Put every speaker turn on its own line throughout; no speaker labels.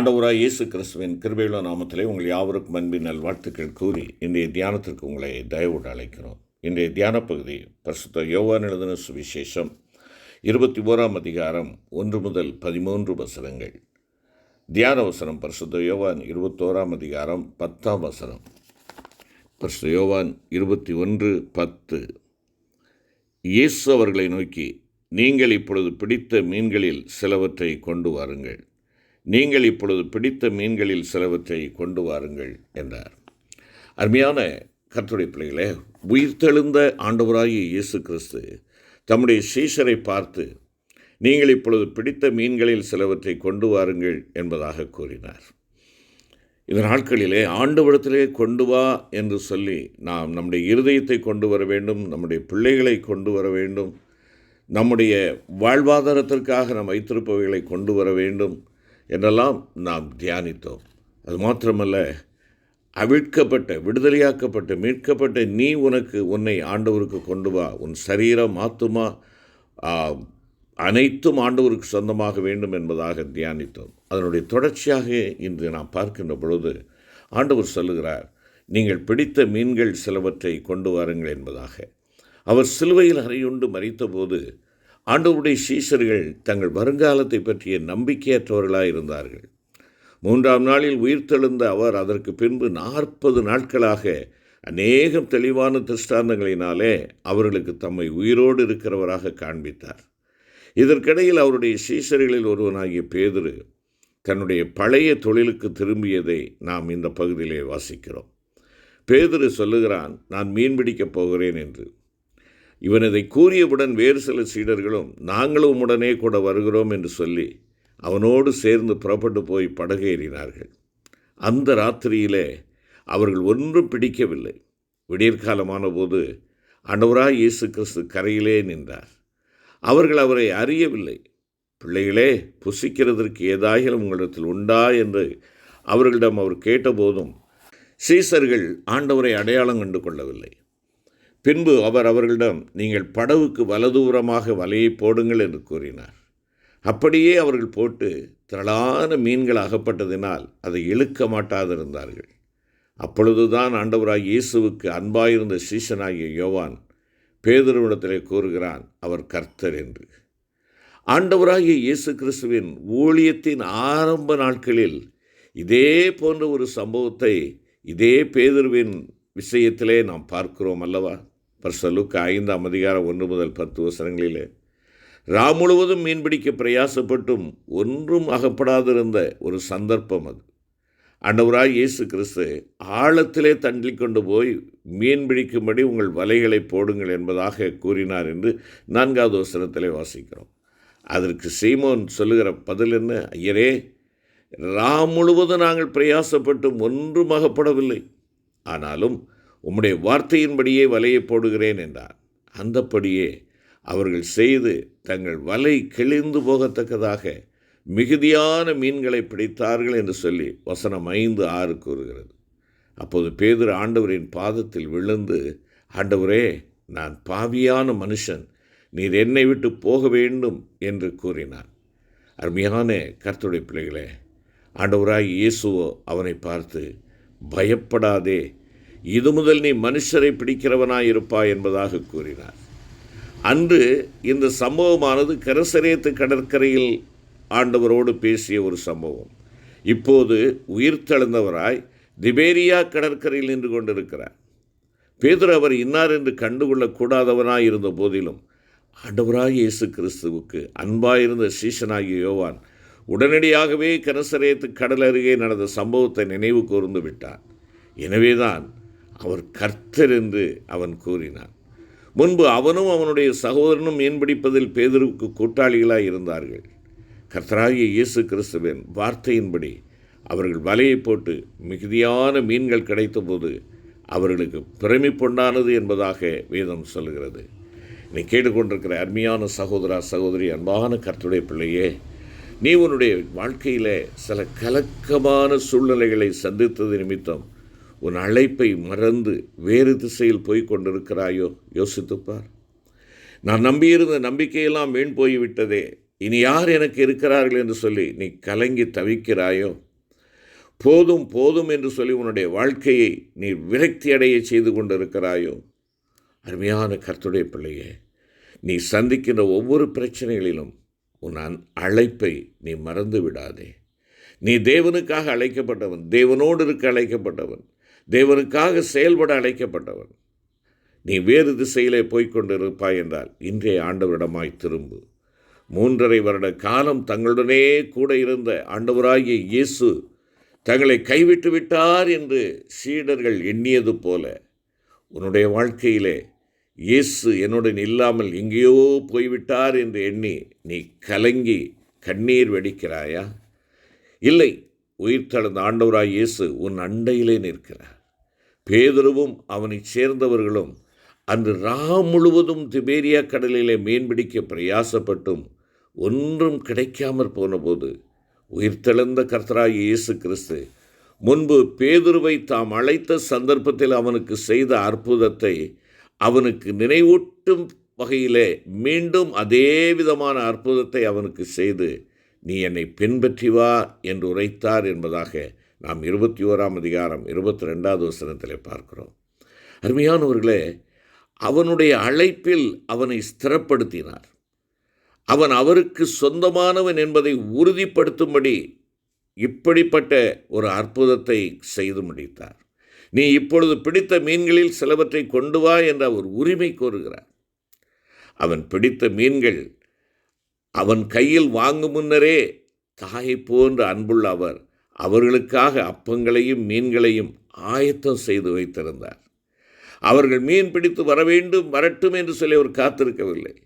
ஆண்டவராக இயேசு கிறிஸ்துவின் கிருபையுள்ள நாமத்திலே உங்கள் யாவருக்கும் அன்பின் நல்வாழ்த்துக்கள் கூறி இன்றைய தியானத்திற்கு உங்களை தயவோடு அழைக்கிறோம். இன்றைய தியான பகுதி பிரசுத்த யோவான் எழுதின சுவிசேஷம் இருபத்தி ஓராம் அதிகாரம் ஒன்று முதல் பதிமூன்று வசனங்கள். தியான வசனம் பரிசுத்த யோவான் இருபத்தோராம் அதிகாரம் பத்தாம் வசனம். பரிசுத்த யோவான் இருபத்தி ஒன்று பத்து. இயேசு அவர்களை நோக்கி நீங்கள் இப்பொழுது பிடித்த மீன்களில் சிலவற்றை கொண்டு வாருங்கள். நீங்கள் இப்பொழுது பிடித்த மீன்களில் சிலவற்றை கொண்டு வாருங்கள் என்றார். அருமையான கர்த்துடைய பிள்ளைகளே உயிர்த்தெழுந்த ஆண்டவராகிய இயேசு கிறிஸ்து தம்முடைய சீஷரை பார்த்து நீங்கள் இப்பொழுது பிடித்த மீன்களில் சிலவற்றை கொண்டு வாருங்கள் என்பதாக கூறினார். இந்த நாட்களிலே ஆண்டவரத்திலே கொண்டு வா என்று சொல்லி நாம் நம்முடைய இருதயத்தை கொண்டு வர வேண்டும் நம்முடைய பிள்ளைகளை கொண்டு வர வேண்டும் நம்முடைய வாழ்வாதாரத்திற்காக நாம் வைத்திருப்பவைகளை கொண்டு வர வேண்டும் என்றெல்லாம் நாம் தியானித்தோம். அது மாத்திரமல்ல அவிழ்க்கப்பட்ட விடுதலையாக்கப்பட்ட மீட்கப்பட்ட நீ உனக்கு உன்னை ஆண்டவருக்கு கொண்டு வா. உன் சரீரம் ஆத்துமா அனைத்தும் ஆண்டவருக்கு சொந்தமாக வேண்டும் என்பதாக தியானித்தோம். அதனுடைய தொடர்ச்சியாக இன்று நாம் பார்க்கின்ற பொழுது ஆண்டவர் சொல்லுகிறார் நீங்கள் பிடித்த மீன்கள் சிலவற்றை கொண்டு வாருங்கள் என்பதாக. அவர் சிலுவையில் அறையுண்டு மறித்தபோது ஆண்டவருடைய சீஷர்கள் தங்கள் வருங்காலத்தை பற்றிய நம்பிக்கையற்றவர்களாக இருந்தார்கள் மூன்றாம் நாளில் உயிர்த்தெழுந்த அவர் அதற்கு பின்பு நாற்பது நாட்களாக அநேகம் தெளிவான திருஷ்டாந்தங்களினாலே அவர்களுக்கு தம்மை உயிரோடு இருக்கிறவராக காண்பித்தார். இதற்கிடையில் அவருடைய சீசர்களில் ஒருவனாகிய பேதுரு தன்னுடைய பழைய தொழிலுக்கு திரும்பியதை நாம் இந்த பகுதியிலே வாசிக்கிறோம். பேதுரு சொல்லுகிறான் நான் மீன் பிடிக்கப் போகிறேன் என்று. இவன் இதை கூறியவுடன் வேறு சில சீடர்களும் நாங்களும் உடனே கூட வருகிறோம் என்று சொல்லி அவனோடு சேர்ந்து புறப்பட்டு போய் படகேறினார்கள். அந்த ராத்திரியிலே அவர்கள் ஒன்றும் பிடிக்கவில்லை. விடியற்காலமான போது ஆண்டவராய் இயேசு கிறிஸ்து கரையிலே நின்றார். அவர்கள் அவரை அறியவில்லை. பிள்ளைகளே புசிக்கிறதற்கு ஏதாயிலும் உங்களிடத்தில் உண்டா? என்று அவர்களிடம் அவர் கேட்டபோதும் சீசர்கள் ஆண்டவரை அடையாளம் கண்டு கொள்ளவில்லை பின்பு அவர் அவர்களிடம் நீங்கள் படவுக்கு வலதூரமாக வலையை போடுங்கள் என்று கூறினார். அப்படியே அவர்கள் போட்டு திரளான மீன்கள் அகப்பட்டதினால் அதை இழுக்க மாட்டாதிருந்தார்கள். அப்பொழுதுதான் ஆண்டவராய் இயேசுவுக்கு அன்பாயிருந்த சீசனாகிய யோவான் பேதிருவிடத்திலே கூறுகிறான் அவர் கர்த்தர் என்று. ஆண்டவராகிய இயேசு கிறிஸ்துவின் ஊழியத்தின் ஆரம்ப நாட்களில் இதே போன்ற ஒரு சம்பவத்தை இதே பேதுருவின் விஷயத்திலே நாம் பார்க்கிறோம் அல்லவா? பர்சலுக்கு ஐந்தாம் அதிகாரம் ஒன்று முதல் பத்து வசனங்களிலே ரா முழுவதும் மீன்பிடிக்க பிரயாசப்பட்டும் ஒன்றும் அகப்படாதிருந்த ஒரு சந்தர்ப்பம் அது. அண்டவராய் இயேசு கிறிஸ்து ஆழத்திலே தள்ளி கொண்டு போய் மீன் பிடிக்கும்படி உங்கள் வலைகளை போடுங்கள் என்பதாக கூறினார் என்று நான்காவது வசனத்திலே வாசிக்கிறோம். அதற்கு சீமோன் சொல்லுகிற பதில் என்ன? ஐயரே ரா முழுவதும் நாங்கள் பிரயாசப்பட்டும் ஒன்றும் அகப்படவில்லை. ஆனாலும் உம்முடைய வார்த்தையின்படியே வலையை போடுகிறேன் என்றார் அந்தப்படியே அவர்கள் செய்து தங்கள் வலை கிழிந்து போகத்தக்கதாக மிகுதியான மீன்களை பிடித்தார்கள் என்று சொல்லி வசனம் ஐந்து ஆறு கூறுகிறது. அப்போது பேதுரு ஆண்டவரின் பாதத்தில் விழுந்து ஆண்டவரே நான் பாவியான மனுஷன் நீர் என்னை விட்டு போக வேண்டும் என்று கூறினார் அருமையான கர்த்துடைய பிள்ளைகளே ஆண்டவராய் இயேசுவோ அவனை பார்த்து பயப்படாதே இது முதல் நீ மனுஷரை பிடிக்கிறவனாய் இருப்பாய் என்பதாக கூறினார். அன்று இந்த சம்பவமானது கரசரேத்து கடற்கரையில் ஆண்டவரோடு பேசிய ஒரு சம்பவம். இப்போது உயிர்த்தெழுந்தவராய் திபேரியா கடற்கரையில் நின்று கொண்டிருக்கிறார். பேதர் அவர் இன்னார் என்று கண்டுகொள்ளக்கூடாதவனாய் இருந்த போதிலும் ஆண்டவராக இயேசு கிறிஸ்துவுக்கு அன்பாயிருந்த சீசனாகிய யோவான் உடனடியாகவே கரசரேத்து கடல் அருகே நடந்த சம்பவத்தை நினைவு கூர்ந்து விட்டான் எனவேதான் அவர் கர்த்தர் என்று அவன் கூறினான். முன்பு அவனும் அவனுடைய சகோதரனும் மீன்பிடிப்பதில் பேதருக்கு கூட்டாளிகளாய் இருந்தார்கள். கர்த்தராகிய இயேசு கிறிஸ்துவின் வார்த்தையின்படி அவர்கள் வலையை போட்டு மிகுதியான மீன்கள் கிடைத்தபோது அவர்களுக்கு பிரமிப்புண்டானது என்பதாக வேதம் சொல்கிறது நீ கேட்டுக்கொண்டிருக்கிற அருமையான சகோதரா சகோதரி அன்பான கர்த்தருடைய பிள்ளையே நீ உன்னுடைய வாழ்க்கையில் சில கலக்கமான சூழ்நிலைகளை சந்தித்தது நிமித்தம் உன் அழைப்பை மறந்து வேறு திசையில் போய் கொண்டிருக்கிறாயோ? யோசித்துப்பார். நான் நம்பியிருந்த நம்பிக்கையெல்லாம் வீண் போய்விட்டதே. இனி யார் எனக்கு இருக்கிறார்கள் என்று சொல்லி நீ கலங்கி தவிக்கிறாயோ? போதும் போதும் என்று சொல்லி உன்னுடைய வாழ்க்கையை நீ விரக்தி அடைய செய்து கொண்டிருக்கிறாயோ? அருமையான கர்த்துடைய பிள்ளையே நீ சந்திக்கின்ற ஒவ்வொரு பிரச்சனைகளிலும் உன் அழைப்பை நீ மறந்து விடாதே. நீ தேவனுக்காக அழைக்கப்பட்டவன் தேவனோடு இருக்க அழைக்கப்பட்டவன். தேவனுக்காக செயல்பட அழைக்கப்பட்டவன். நீ வேறு திசையிலே போய்க்கொண்டிருப்பாய் என்றால் இன்றைய ஆண்டவரிடமாய் திரும்பு. மூன்றரை வருட காலம் தங்களுடனே கூட இருந்த ஆண்டவராகிய இயேசு தங்களை கைவிட்டு விட்டார் என்று சீடர்கள் எண்ணியது போல உன்னுடைய வாழ்க்கையிலே இயேசு என்னுடன் இல்லாமல் எங்கேயோ போய்விட்டார் என்று எண்ணி நீ கலங்கி கண்ணீர் வெடிக்கிறாயா? இல்லை உயிர்த்தெழுந்த ஆண்டவராய் இயேசு உன் அண்டையிலே நிற்கிறார். பேதுருவும் அவனைச் சேர்ந்தவர்களும் அன்று ரா முழுவதும் திபேரியா கடலிலே மீன்பிடிக்க பிரயாசப்பட்டும் ஒன்றும் கிடைக்காமற் போனபோது உயிர்த்தெழுந்த கர்த்தராய் இயேசு கிறிஸ்து முன்பு பேதுருவை தாம் அழைத்த சந்தர்ப்பத்தில் அவனுக்கு செய்த அற்புதத்தை அவனுக்கு நினைவூட்டும் வகையிலே மீண்டும் அதே விதமான அற்புதத்தை அவனுக்கு செய்து நீ என்னை பின்பற்றி வா என்று உரைத்தார் என்பதாக நாம் இருபத்தி ஓராம் அதிகாரம் இருபத்தி ரெண்டாவது வசனத்தில் பார்க்கிறோம். அருமையானவர்களே அவனுடைய அழைப்பில் அவனை ஸ்திரப்படுத்தினார். அவன் அவருக்கு சொந்தமானவன் என்பதை உறுதிப்படுத்தும்படி இப்படிப்பட்ட ஒரு அற்புதத்தை செய்து முடித்தார். நீ இப்பொழுது பிடித்த மீன்களில் சிலவற்றை கொண்டு வா என்று அவர் உரிமை கோருகிறார். அவன் பிடித்த மீன்கள் அவன் கையில் வாங்கும் முன்னரே தாயை போன்ற அன்புள்ள அவர் அவர்களுக்காக அப்பங்களையும் மீன்களையும் ஆயத்தம் செய்து வைத்திருந்தார். அவர்கள் மீன் பிடித்து வர வேண்டும் வரட்டும் என்று சொல்லி அவர் காத்திருக்கவில்லை.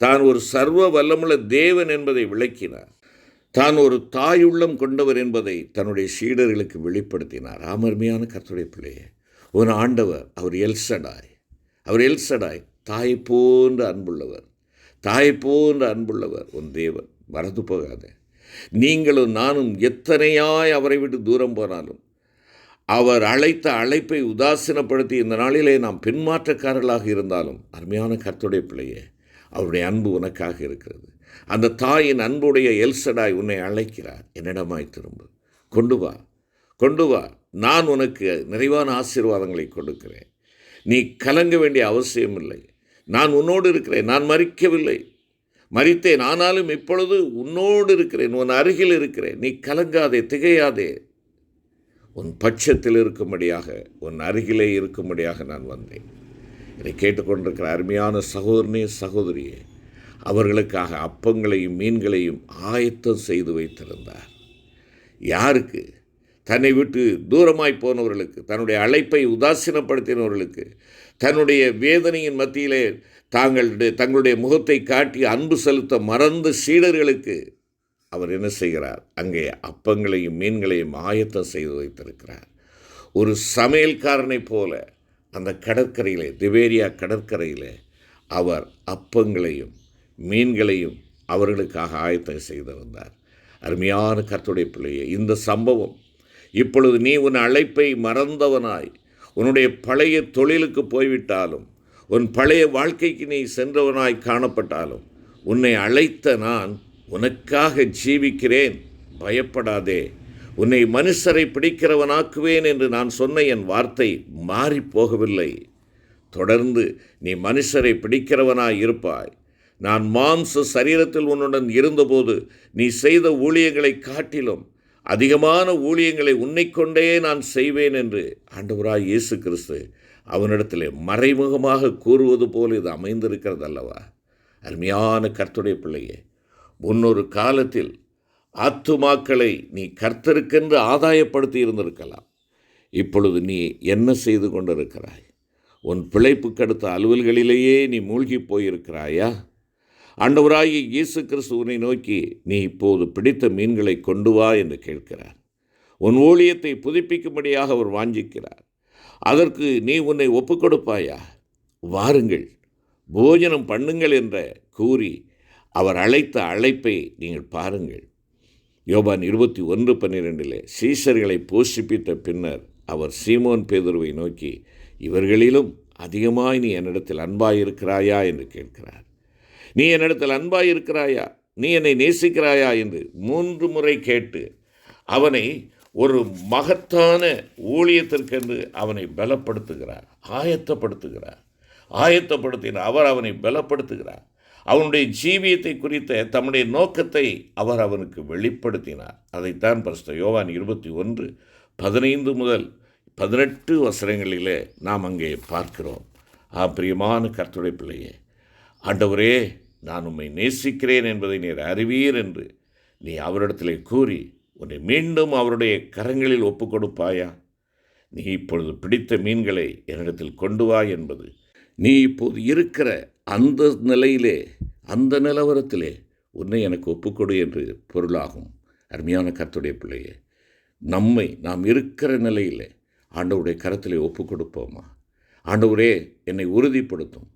தான் ஒரு சர்வ வல்லமுள்ள தேவன் என்பதை விளக்கினார். தான் ஒரு தாயுள்ளம் கொண்டவர் என்பதை தன்னுடைய சீடர்களுக்கு வெளிப்படுத்தினார். ஆமர்மையான கர்த்தருடைய பிள்ளையே ஒரு ஆண்டவர் அவர் எல்சடாய். அவர் எல்சடாய் தாய் போன்ற அன்புள்ளவர். தாய் போன்ற அன்புள்ளவர் உன் தேவன். மறந்து போகாத. நீங்களும் நானும் எத்தனையாய் அவரை விட்டு தூரம் போனாலும் அவர் அழைத்த அழைப்பை உதாசீனப்படுத்தி இந்த நாளிலே நாம் பின்மாற்றக்காரர்களாக இருந்தாலும் அருமையான கர்த்துடைய பிள்ளையே அவருடைய அன்பு உனக்காக இருக்கிறது. அந்த தாயின் அன்புடைய எல்சடாய் உன்னை அழைக்கிறார். என்னிடமாய் திரும்ப. கொண்டு வா. கொண்டு வா. நான் உனக்கு நிறைவான ஆசீர்வாதங்களை கொடுக்கிறேன். நீ கலங்க வேண்டிய அவசியம் இல்லை நான் உன்னோடு இருக்கிறேன். நான் மறிக்கவில்லை மறித்தேன் ஆனாலும் இப்பொழுது உன்னோடு இருக்கிறேன் உன் அருகில் இருக்கிறேன். நீ கலங்காதே திகையாதே. உன் பட்சத்தில் இருக்கும்படியாக உன் அருகிலே இருக்கும்படியாக நான் வந்தேன். இதை கேட்டுக்கொண்டிருக்கிற அருமையான சகோதரனே சகோதரியே அவர்களுக்காக அப்பங்களையும் மீன்களையும் ஆயத்தம் செய்து வைத்திருந்தார். யாருக்கு? தன்னை விட்டு தூரமாய் போனவர்களுக்கு தன்னுடைய அழைப்பை உதாசீனப்படுத்தினவர்களுக்கு தன்னுடைய வேதனையின் மத்தியிலே தாங்களுடைய தங்களுடைய முகத்தை காட்டி அன்பு செலுத்த மறந்த சீடர்களுக்கு அவர் என்ன செய்கிறார்? அங்கே அப்பங்களையும் மீன்களையும் ஆயத்தம் செய்து வைத்திருக்கிறார். ஒரு சமையல்காரனைப் போல அந்த கடற்கரையிலே திவேரியா கடற்கரையிலே அவர் அப்பங்களையும் மீன்களையும் அவர்களுக்காக ஆயத்தம் செய்திருந்தார். அருமையான கத்துடைய பிள்ளையே இந்த சம்பவம் இப்பொழுது நீ உன் அழைப்பை மறந்தவனாய். உன்னுடைய பழைய தொழிலுக்கு போய்விட்டாலும் உன் பழைய வாழ்க்கைக்கு நீ சென்றவனாய் காணப்பட்டாலும் உன்னை அழைத்த நான் உனக்காக ஜீவிக்கிறேன். பயப்படாதே. உன்னை மனுஷரை பிடிக்கிறவனாக்குவேன் என்று நான் சொன்ன என் வார்த்தை மாறிப் போகவில்லை. தொடர்ந்து நீ மனுஷரை பிடிக்கிறவனாய் இருப்பாய். நான் மாம்ச சரீரத்தில் உன்னுடன் இருந்தபோது நீ செய்த ஊழியங்களை காட்டிலும் அதிகமான ஊழியங்களை உன்னை கொண்டே நான் செய்வேன் என்று ஆண்டவராய் இயேசு கிறிஸ்து அவனிடத்தில் மறைமுகமாக கூறுவது போல் இது அமைந்திருக்கிறது அல்லவா? அருமையான கர்த்துடைய பிள்ளையே முன்னொரு காலத்தில் ஆத்துமாக்களை நீ கர்த்தருக்கென்று ஆதாயப்படுத்தி இருந்திருக்கலாம். இப்பொழுது நீ என்ன செய்து கொண்டிருக்கிறாய்? உன் பிழைப்புக்கு அடுத்த அலுவல்களிலேயே நீ மூழ்கி போயிருக்கிறாயா? ஆண்டவராகிய இயேசு கிறிஸ்துவனை நோக்கி நீ இப்போது பிடித்த மீன்களை கொண்டு வா என்று கேட்கிறார். உன் ஊழியத்தை புதுப்பிக்கும்படியாக அவர் வாஞ்சிக்கிறார். அதற்கு நீ உன்னை ஒப்புக் கொடுப்பாயா வாருங்கள் போஜனம் பண்ணுங்கள் என்ற கூறி அவர் அழைத்த அழைப்பை நீங்கள் பாருங்கள். யோபான் இருபத்தி ஒன்று பன்னிரெண்டிலே சீசர்களை போஷிப்பித்த பின்னர் அவர் சீமோன் பேதுருவை நோக்கி இவர்களிலும் அதிகமாய் நீ என்னிடத்தில் அன்பாயிருக்கிறாயா? என்று கேட்கிறார். நீ என்னிடத்தில் அன்பாயிருக்கிறாயா? நீ என்னை நேசிக்கிறாயா? என்று மூன்று முறை கேட்டு அவனை ஒரு மகத்தான ஊழியத்திற்கென்று அவனை பலப்படுத்துகிறார் ஆயத்தப்படுத்துகிறார். ஆயத்தப்படுத்தினார் அவர் அவனை பலப்படுத்துகிறார். அவனுடைய ஜீவியத்தை குறித்த தம்முடைய நோக்கத்தை அவர் அவனுக்கு வெளிப்படுத்தினார். அதைத்தான் பரிசுத்த யோவான் இருபத்தி ஒன்று பதினைந்து முதல் பதினெட்டு வசனங்களிலே நாம் அங்கே பார்க்கிறோம். ஆ பிரியமான கர்த்துடைய பிள்ளையே ஆண்டவரே நான் உம்மை நேசிக்கிறேன் என்பதை நீர் அறிவீர் என்று நீ அவரிடத்திலே கூறி உன்னை மீண்டும் அவருடைய கரங்களில் ஒப்புக் கொடுப்பாயா நீ இப்பொழுது பிடித்த மீன்களை என்னிடத்தில் கொண்டு வா என்பது நீ இப்போது இருக்கிற அந்த நிலையிலே அந்த நிலவரத்திலே உன்னை எனக்கு ஒப்புக்கொடு என்று பொருளாகும். அருமையான கருத்துடைய பிள்ளையே நம்மை நாம் இருக்கிற நிலையிலே ஆண்டவருடைய கரத்திலே ஒப்புக் கொடுப்போமா ஆண்டவரே என்னை உறுதிப்படுத்தும்.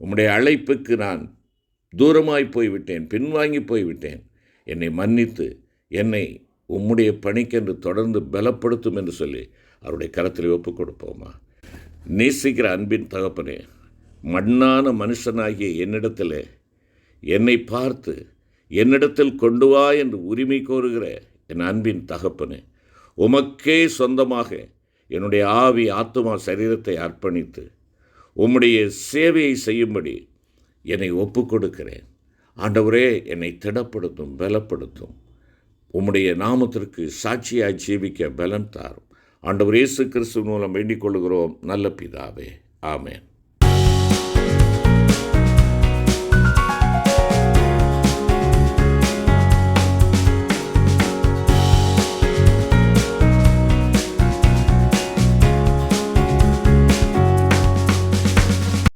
உம்முடைய அழைப்புக்கு நான் தூரமாய் போய்விட்டேன் பின்வாங்கி போய்விட்டேன். என்னை மன்னித்து என்னை உம்முடைய பணிக்கென்று தொடர்ந்து பலப்படுத்தும் என்று சொல்லி அவருடைய கரத்தில் ஒப்புக் கொடுப்போமா நேசிக்கிற அன்பின் தகப்பனே மண்ணான மனுஷனாகிய என்னிடத்தில் என்னை பார்த்து என்னிடத்தில் கொண்டு வா என்று உரிமை கோருகிற என் அன்பின் தகப்பனே உமக்கே சொந்தமாக என்னுடைய ஆவி ஆத்துமா சரீரத்தை அர்ப்பணித்து உம்முடைய சேவையை செய்யும்படி என்னை ஒப்புக்கொடுக்கிறேன். ஆண்டவரே என்னை திடப்படுத்தும் பலப்படுத்தும். உம்முடைய நாமத்திற்கு சாட்சியாக ஜீவிக்க பலன் தாரும். ஆண்டவர் இயேசு கிறிஸ்து மூலம் வேண்டிக் கொள்கிறோம் நல்ல பிதாவே. ஆமேன்.